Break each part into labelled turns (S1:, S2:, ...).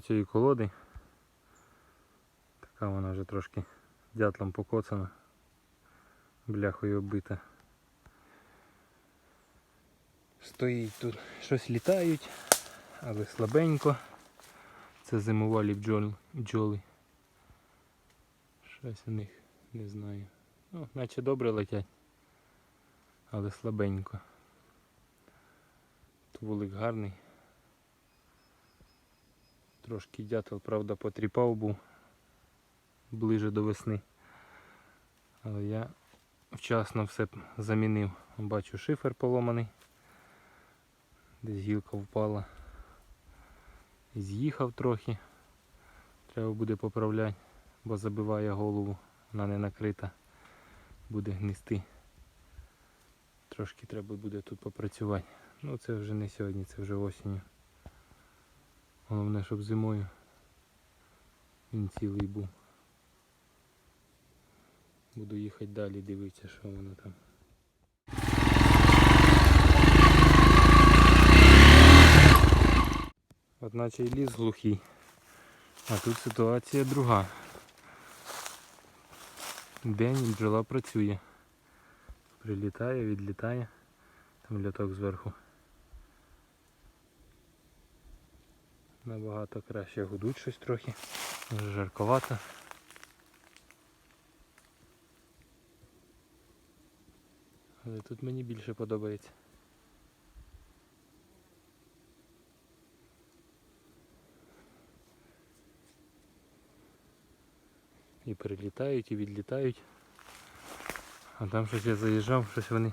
S1: цієї колоди. Така вона вже трошки дятлом покоцана, бляхою оббита. Стоїть тут, щось літають, але слабенько. Це зимувалі бджоли. Щось у них не знаю. Ну, наче добре летять, але слабенько. Вулик гарний. Трошки дятел, правда, потріпав був ближе до весни. Але я вчасно все замінив. Бачу шифер поломаний. Десь гілка впала. З'їхав трохи. Треба буде поправляти, бо забиває голову, вона не накрита, буде гнисти. Трошки треба буде тут попрацювати. Ну це вже не сьогодні, це вже осінню. Головне, щоб зимою він цілий був. Буду їхати далі, дивитися, що воно там. Одначе і ліс глухий. А тут ситуація друга. День бджола працює. Прилітає, відлітає. Там льоток зверху. Набагато краще гудуть щось трохи. Вже жарковато. Але тут мені більше подобається. І прилітають, і відлітають. А там щось я заїжджав, щось вони.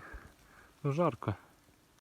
S1: Ну жарко.